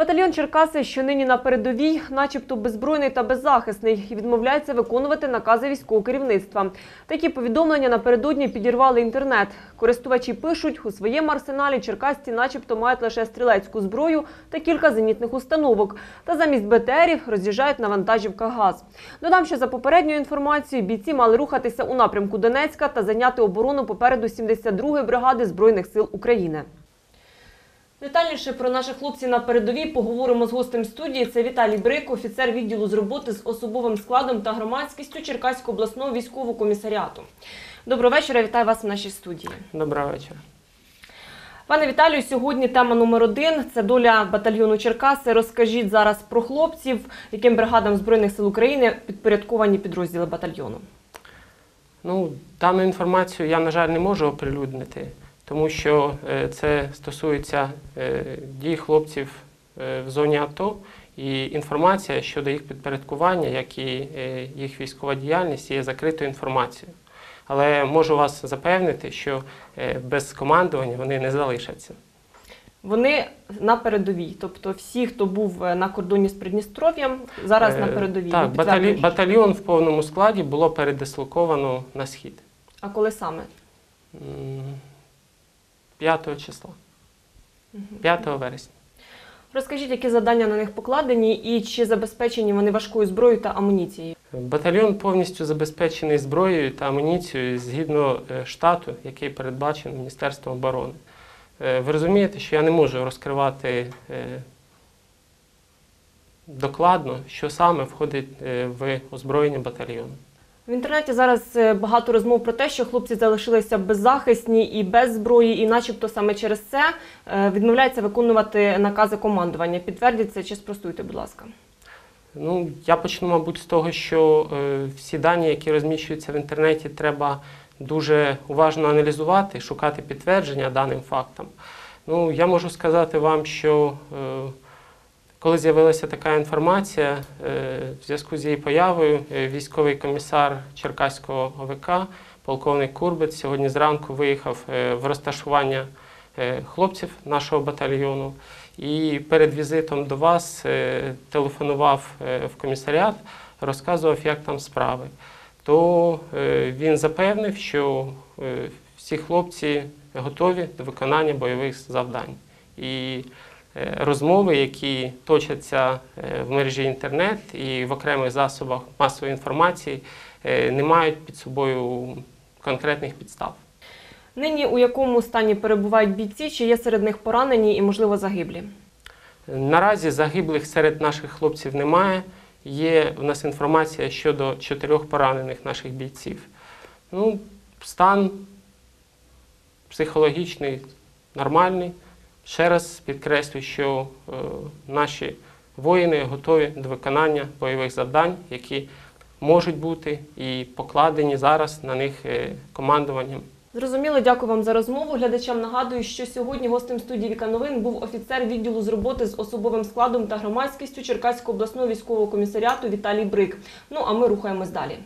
Батальйон Черкаси, що нині на передовій, начебто беззбройний та беззахисний, і відмовляється виконувати накази військового керівництва. Такі повідомлення напередодні підірвали інтернет. Користувачі пишуть, у своєму арсеналі черкасці начебто мають лише стрілецьку зброю та кілька зенітних установок. Та замість БТРів роз'їжджають на вантажівках газ. Додам, що за попередньою інформацією бійці мали рухатися у напрямку Донецька та зайняти оборону попереду 72-ї бригади Збройних сил України. Детальніше про наших хлопців на передовій поговоримо з гостем студії. Це Віталій Брик, офіцер відділу з роботи з особовим складом та громадськістю Черкаського обласного військового комісаріату. Доброго вечора, вітаю вас в нашій студії. Доброго вечора. Пане Віталію, сьогодні тема номер один це доля батальйону Черкаси. Розкажіть зараз про хлопців, яким бригадам Збройних сил України підпорядковані підрозділи батальйону. Ну, дану інформацію я, на жаль, не можу оприлюднити, тому що е, це стосується е, дій хлопців е, в зоні АТО, і інформація щодо їх підпорядкування, як і їх військова діяльність, є закритою інформацією. Але можу вас запевнити, що без командування вони не залишаться. Вони на передовій, тобто всі, хто був на кордоні з Придністров'ям, зараз на передовій. Так, баталі... батальйон в повному складі було передислоковано на схід А коли саме? М, 5 числа, 5 вересня. Розкажіть, які завдання на них покладені і чи забезпечені вони важкою зброєю та амуніцією? Батальйон повністю забезпечений зброєю та амуніцією згідно е, штату, який передбачений Міністерством оборони. Е, Ви розумієте, що я не можу розкривати е, докладно, що саме входить в озброєння батальйону. В інтернеті зараз е, багато розмов про те, що хлопці залишилися беззахисні і без зброї, і начебто саме через це е, відмовляються виконувати накази командування. Підтвердіть це чи спростуйте, будь ласка. Ну, я почну, мабуть, з того, що е, всі дані, які розміщуються в інтернеті, треба дуже уважно аналізувати, шукати підтвердження даним фактам. Ну, я можу сказати вам, що е, коли з'явилася така інформація, е, в зв'язку з її появою, е, військовий комісар Черкаського ОВК, полковник Курбець, сьогодні зранку виїхав е, в розташування хлопців нашого батальйону. І перед візитом до вас телефонував в комісаріат, розказував, як там справи. То він запевнив, що всі хлопці готові до виконання бойових завдань. І розмови, які точаться е, в мережі інтернет і в окремих засобах масової інформації, е, не мають під собою конкретних підстав. Нині у якому стані перебувають бійці, чи є серед них поранені і, можливо, загиблі? Наразі загиблих серед наших хлопців немає. Є в нас інформація щодо чотирьох поранених наших бійців. Ну, стан психологічний нормальний. Ще раз підкреслюю, що е, наші воїни готові до виконання бойових завдань, які можуть бути і покладені зараз на них е, командуванням Зрозуміло, дякую вам за розмову. Глядачам нагадую, що сьогодні гостем студії Віка Новин був офіцер відділу з роботи з особовим складом та громадськістю Черкаського обласного військового комісаріату Віталій Брик. Ну а ми рухаємось далі.